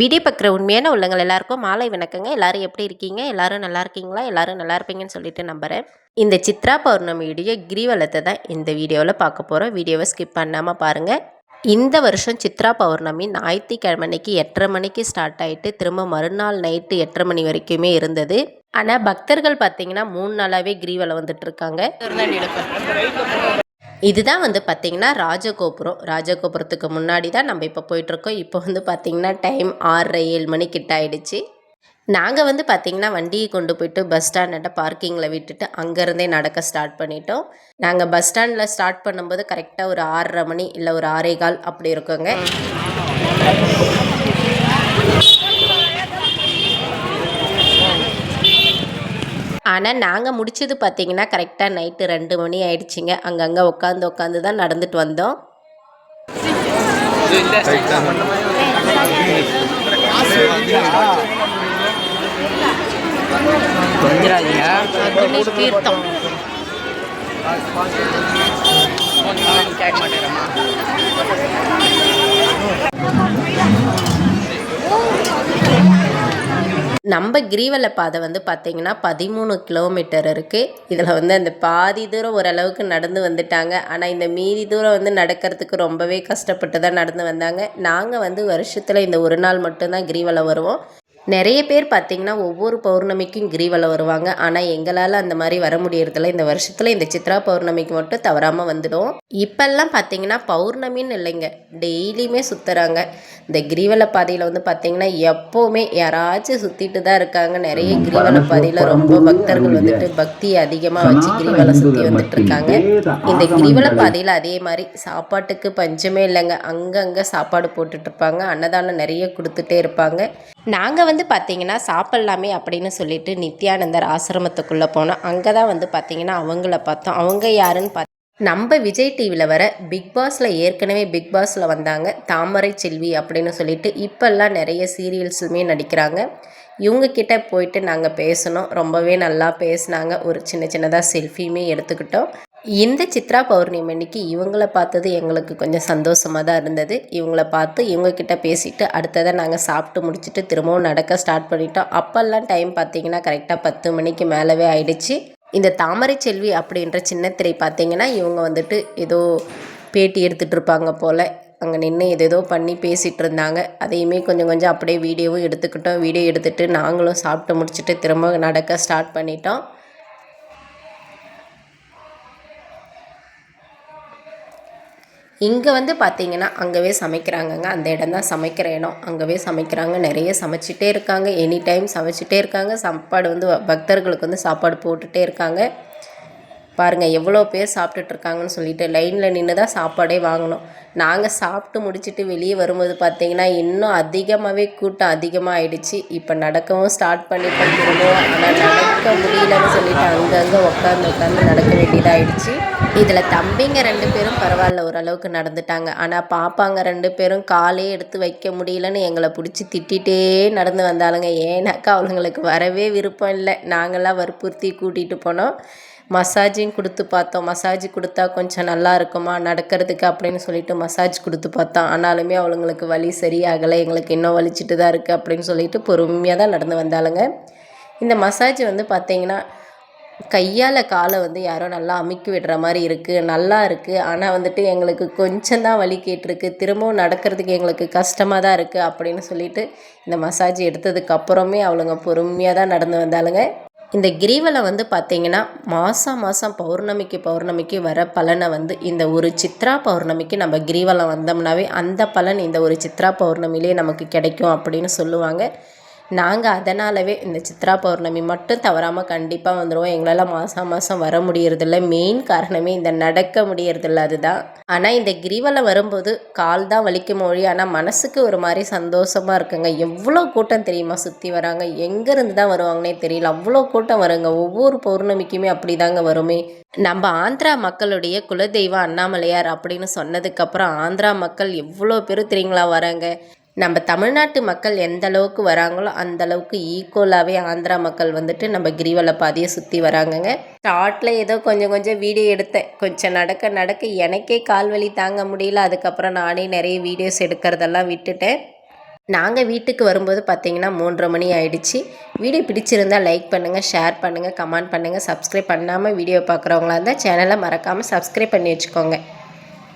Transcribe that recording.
Video பார்க்குற உண்மையான உள்ளங்கள் எல்லாருக்கும் மாலை வணக்கங்க. எல்லாரும் எப்படி இருக்கீங்க? எல்லாரும் நல்லா இருக்கீங்களா? எல்லாரும் நல்லா இருப்பீங்கன்னு சொல்லிட்டு நம்புகிறேன் இந்த சித்ரா பௌர்ணமியுடைய கிரிவலத்தை தான் இந்த வீடியோவில் பார்க்க போகிறோம் வீடியோவை ஸ்கிப் பண்ணாமல் பாருங்கள் இந்த வருஷம் சித்ரா பௌர்ணமி ஞாயிற்றுக்கிழமை அன்னைக்கு எட்டரை மணிக்கு ஸ்டார்ட் ஆகிட்டு திரும்ப மறுநாள் நைட்டு எட்டரை மணி வரைக்குமே இருந்தது. ஆனால் பக்தர்கள் பார்த்தீங்கன்னா மூணு நாளாகவே கிரிவலம் வந்துட்டு இருக்காங்க. இதுதான் வந்து பார்த்திங்கன்னா ராஜகோபுரம். ராஜகோபுரத்துக்கு முன்னாடி தான் நம்ம இப்போ போயிட்டுருக்கோம். இப்போ வந்து பார்த்திங்கன்னா டைம் ஆறரை ஏழு மணி கிட்ட ஆயிடுச்சு. நாங்கள் வந்து பார்த்திங்கன்னா வண்டியை கொண்டு போயிட்டு பஸ் ஸ்டாண்ட பார்க்கிங்கில் விட்டுட்டு அங்கேருந்தே நடக்க ஸ்டார்ட் பண்ணிட்டோம். நாங்கள் பஸ் ஸ்டாண்டில் ஸ்டார்ட் பண்ணும்போது கரெக்டாக ஒரு ஆறரை மணி இல்லை ஒரு ஆறே கால் அப்படி இருக்குங்க. ஆனால் நாங்கள் முடிச்சது பார்த்தீங்கன்னா கரெக்டாக நைட்டு ரெண்டு மணி ஆயிடுச்சுங்க அங்கங்கே உட்காந்து உட்காந்து தான் நடந்துட்டு வந்தோம் தீர்த்தம் கேட்க நம்ம கிரிவல பாதை வந்து பார்த்திங்கன்னா பதிமூணு கிலோமீட்டர் இருக்குது இதில் வந்து அந்த பாதி தூரம் ஓரளவுக்கு நடந்து வந்துட்டாங்க. ஆனால் இந்த மீதி தூரம் வந்து நடக்கிறதுக்கு ரொம்பவே கஷ்டப்பட்டு தான் நடந்து வந்தாங்க. நாங்கள் வந்து வருஷத்தில் இந்த ஒரு நாள் மட்டும்தான் கிரிவலம் வருவோம். நிறைய பேர் பார்த்திங்கன்னா ஒவ்வொரு பௌர்ணமிக்கும் கிரிவலம் வருவாங்க. ஆனால் எங்களால் அந்த மாதிரி வர முடியறதில்ல. இந்த வருஷத்தில் இந்த சித்ரா பௌர்ணமிக்கு மட்டும் தவறாமல் வந்துடும். இப்போல்லாம் பார்த்தீங்கன்னா பௌர்ணமின்னு இல்லைங்க. டெய்லியுமே சுற்றுறாங்க இந்த கிரிவல பாதையில் வந்து பார்த்தீங்கன்னா எப்போவுமே யாராச்சும் சுற்றிட்டு தான் இருக்காங்க. நிறைய கிரிவல பாதையில் ரொம்ப பக்தர்கள் வந்துட்டு பக்தி அதிகமாக வச்சு கிரிவலம் சுற்றி வந்துட்டு இருக்காங்க. இந்த கிரிவல பாதையில் அதே மாதிரி சாப்பாட்டுக்கு பஞ்சமே இல்லைங்க. அங்கங்கே சாப்பாடு போட்டுட்டு இருப்பாங்க. அன்னதானம் நிறைய கொடுத்துட்டே இருப்பாங்க. நாங்கள் வந்து பார்த்தீங்கன்னா சாப்பிட்லாமே அப்படின்னு சொல்லிட்டு நித்யானந்தர் ஆசிரமத்துக்குள்ளே போனோம் அங்கே தான் வந்து பார்த்தீங்கன்னா அவங்கள பார்த்தோம். அவங்க யாருன்னு பார்த்து நம்ம விஜய் டிவியில் வர பிக் பாஸில் ஏற்கனவே பிக் பாஸில் வந்தாங்க தாமரை செல்வி அப்படின்னு சொல்லிட்டு இப்போல்லாம் நிறைய சீரியல்ஸுமே நடிக்கிறாங்க. இவங்க கிட்ட போயிட்டு நாங்கள் பேசணும். ரொம்பவே நல்லா பேசினாங்க. ஒரு சின்ன சின்னதாக செல்ஃபியுமே எடுத்துக்கிட்டோம். இந்த சித்ரா பௌர்ணமி அன்னைக்கு இவங்கள பார்த்தது எங்களுக்கு கொஞ்சம் சந்தோஷமாக தான் இருந்தது. இவங்கள பார்த்து இவங்கக்கிட்ட பேசிட்டு அடுத்ததை நாங்கள் சாப்பிட்டு முடிச்சுட்டு திரும்பவும் நடக்க ஸ்டார்ட் பண்ணிட்டோம். அப்போல்லாம் டைம் பார்த்தீங்கன்னா கரெக்டாக பத்து மணிக்கு மேலவே ஆயிடுச்சு. இந்த தாமரை செல்வி அப்படின்ற சின்ன திரை பார்த்தீங்கன்னா இவங்க வந்துட்டு ஏதோ பேட்டி எடுத்துகிட்டு இருப்பாங்க போல். அங்கே நின்று எதேதோ பண்ணி பேசிகிட்டு இருந்தாங்க. அதையுமே கொஞ்சம் கொஞ்சம் அப்படியே வீடியோவும் எடுத்துக்கிட்டோம். வீடியோ எடுத்துகிட்டு நாங்களும் சாப்பிட்டு முடிச்சுட்டு திரும்ப நடக்க ஸ்டார்ட் பண்ணிட்டோம். இங்கே வந்து பார்த்தீங்கன்னா அங்கேவே சமைக்கிறாங்கங்க. அந்த இடம் தான் சமைக்கிற இடம். அங்கேவே சமைக்கிறாங்க. நிறைய சமைச்சிட்டே இருக்காங்க. எனி டைம் சமைச்சிட்டே இருக்காங்க. சாப்பாடு வந்து பக்தர்களுக்கு வந்து சாப்பாடு போட்டுகிட்டே இருக்காங்க. பாருங்கள் எவ்வளோ பேர் சாப்பிட்டுட்ருக்காங்கன்னு சொல்லிட்டு லைனில் நின்று தான் சாப்பாடே வாங்கினோம் நாங்கள் சாப்பிட்டு முடிச்சுட்டு வெளியே வரும்போது பார்த்தீங்கன்னா இன்னும் அதிகமாகவே கூட்டம் அதிகமாக ஆயிடுச்சு இப்போ நடக்கவும் ஸ்டார்ட் பண்ணி பண்ணிருந்தோம் ஆனால் நடக்க முடியலன்னு சொல்லிட்டு அங்கங்கே உட்காந்து உட்காந்து நடக்க வேண்டியதாகிடுச்சு இதில் தம்பிங்க ரெண்டு பேரும் பரவாயில்ல ஓரளவுக்கு நடந்துட்டாங்க. ஆனால் பாப்பாங்க ரெண்டு பேரும் காலே எடுத்து வைக்க முடியலன்னு எங்களை பிடிச்சி திட்டிகிட்டே நடந்து வந்தாலுங்க ஏன்னாக்கா அவளுங்களுக்கு வரவே விருப்பம் இல்லை. நாங்களாம் வற்புறுத்தி கூட்டிகிட்டு போனோம். மசாஜையும் கொடுத்து பார்த்தோம். மசாஜ் கொடுத்தா கொஞ்சம் நல்லா இருக்குமா? நடக்கிறதுக்கு அப்படின்னு சொல்லிட்டு மசாஜ் கொடுத்து பார்த்தோம். ஆனாலுமே அவளுங்களுக்கு வலி சரியாகலை. எங்களுக்கு இன்னும் வலிச்சிட்டு தான் இருக்குது அப்படின்னு சொல்லிட்டு பொறுமையாக தான் நடந்து வந்தாளுங்க. இந்த மசாஜ் வந்து பார்த்திங்கன்னா கையால் காலை வந்து யாரோ நல்லா அமுக்கி விடுற மாதிரி இருக்குது நல்லா இருக்குது ஆனால் வந்துட்டு எங்களுக்கு கொஞ்சம் தான் வலி கேட்டிருக்கு. திரும்பவும் நடக்கிறதுக்கு எங்களுக்கு கஷ்டமாக தான் இருக்குது அப்படின்னு சொல்லிட்டு இந்த மசாஜ் எடுத்ததுக்கப்புறமே அவளுங்க பொறுமையாக தான் நடந்து வந்தாளுங்க. இந்த கிரிவலம் வந்து பார்த்திங்கன்னா மாதம் மாதம் பௌர்ணமிக்கு பௌர்ணமிக்கு வர பலனை வந்து இந்த ஒரு சித்ரா பௌர்ணமிக்கு நம்ம கிரிவலம் வந்தோம்னாவே அந்த பலன் இந்த ஒரு சித்ரா பௌர்ணமிலே நமக்கு கிடைக்கும் அப்படின்னு சொல்லுவாங்க. நாங்கள் அதனாலவே இந்த சித்ரா பௌர்ணமி மட்டும் தவறாமல் கண்டிப்பாக வந்துடுவோம் எங்களால் மாதம் மாதம் வர முடியறதில்ல. மெயின் காரணமே இந்த நடக்க முடியறதில்ல அதுதான். ஆனால் இந்த கிரிவலம் வரும்போது கால் தான் வலிக்க மொழி. ஆனால் மனசுக்கு ஒரு மாதிரி சந்தோஷமாக இருக்குங்க. எவ்வளோ கூட்டம் தெரியுமா சுற்றி வராங்க? எங்கேருந்து தான் வருவாங்கன்னே தெரியல. அவ்வளோ கூட்டம் வருங்க. ஒவ்வொரு பௌர்ணமிக்குமே அப்படி தாங்க வருமே. நம்ம ஆந்திரா மக்களுடைய குலதெய்வம் அண்ணாமலையார் அப்படின்னு சொன்னதுக்கப்புறம் ஆந்திரா மக்கள் எவ்வளோ பேர் தெரியுங்களா வராங்க? நம்ம தமிழ்நாட்டு மக்கள் எந்த அளவுக்கு வராங்களோ அந்த அளவுக்கு ஈக்குவலாகவே ஆந்திரா மக்கள் வந்துட்டு நம்ம கிரிவல பாதையை சுற்றி வராங்கங்க. ஸ்டார்ட்டில் ஏதோ கொஞ்சம் கொஞ்சம் வீடியோ எடுத்தேன். கொஞ்சம் நடக்க நடக்க எனக்கே கால் வலி தாங்க முடியல. அதுக்கப்புறம் நானே நிறைய வீடியோஸ் எடுக்கிறதெல்லாம் விட்டுட்டேன். நாங்கள் வீட்டுக்கு வரும்போது பார்த்தீங்கன்னா மூன்றரை மணி ஆயிடுச்சு. வீடியோ பிடிச்சிருந்தால் லைக் பண்ணுங்கள் ஷேர் பண்ணுங்கள் கமெண்ட் பண்ணுங்கள் சப்ஸ்கிரைப் பண்ணாமல் வீடியோ பார்க்குறவங்களா இருந்தால் சேனலை மறக்காமல் சப்ஸ்கிரைப் பண்ணி வச்சுக்கோங்க.